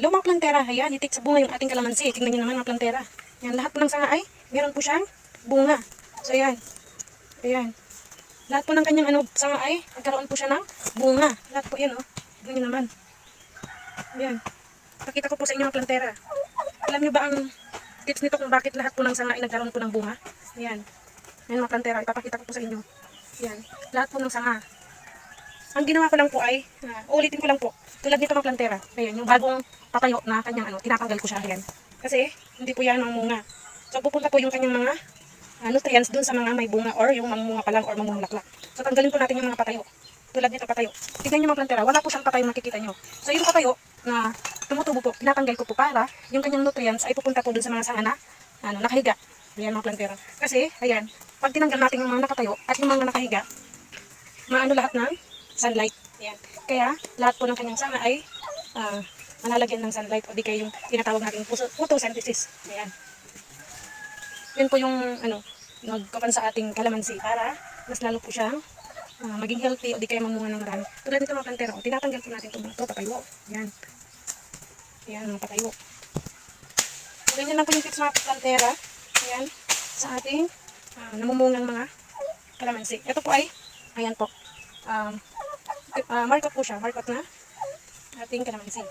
lumang plantera. Ayan, itik sa bunga yung ating kalamansi. Tingnan nyo naman mga plantera. Yan, lahat po ng sanga ay meron po siyang bunga. So, ayan. Ayan. Lahat po ng kanyang ano, sanga ay nagkaroon po siya ng bunga. Lahat po yan, oh. Tingnan nyo naman. Ayan. Pakita ko po sa inyo mga plantera. Alam nyo ba ang tips nito kung bakit lahat po ng sanga ay nagkaroon po ng bunga? Ayan. Ayan mga plantera, ipapakita ko po sa inyo. Ayan. Lahat po ng sanga. Ang ginawa ko lang po ay, ah, ulitin ko lang po, tulad nito mga plantera. Ayan, yung bagong patayo na kanyang ano, tinatanggal ko siya. Ayan. Kasi, hindi po yan mamunga. So, pupunta po yung kanyang mga ah, nutrients dun sa mga may bunga or yung mamunga pa lang or mamulaklak. So, tanggalin po natin yung mga patayo. Tulad nito patayo. Tignan nyo mga plantera, wala po siyang patayo makikita nyo. So, yung patayo na tumutubo po, tinatanggal ko po para yung kanyang nutrients ay pupunta po dun sa mga sanga na ano, nakahiga. Ayan mga plantera. Kasi, ayan, pag tinanggal natin yung mga nakatayo at yung mga nakahiga, maano lahat ng sunlight. Ayan. Kaya, lahat po ng kanyang sanga ay ah, malalagyan ng sunlight o di kaya yung tinatawag natin puso- photosynthesis. Ayan. Yun po yung ano, nagkapan sa ating kalamansi para mas lalo po siyang ah, maging healthy o di kaya mamunga ng marami. Tulad nito mga plantero, tinatanggal po natin itong mga ito, patayo. Ayan. Ayan, mga patayo. Ganyan lang po yung tips mga plantera. Ayan. Sa ating ah, namumungang mga kalamansi. Ito po ay, ayan po. Um, uh, markot po siya. Markot na ating kalamansi.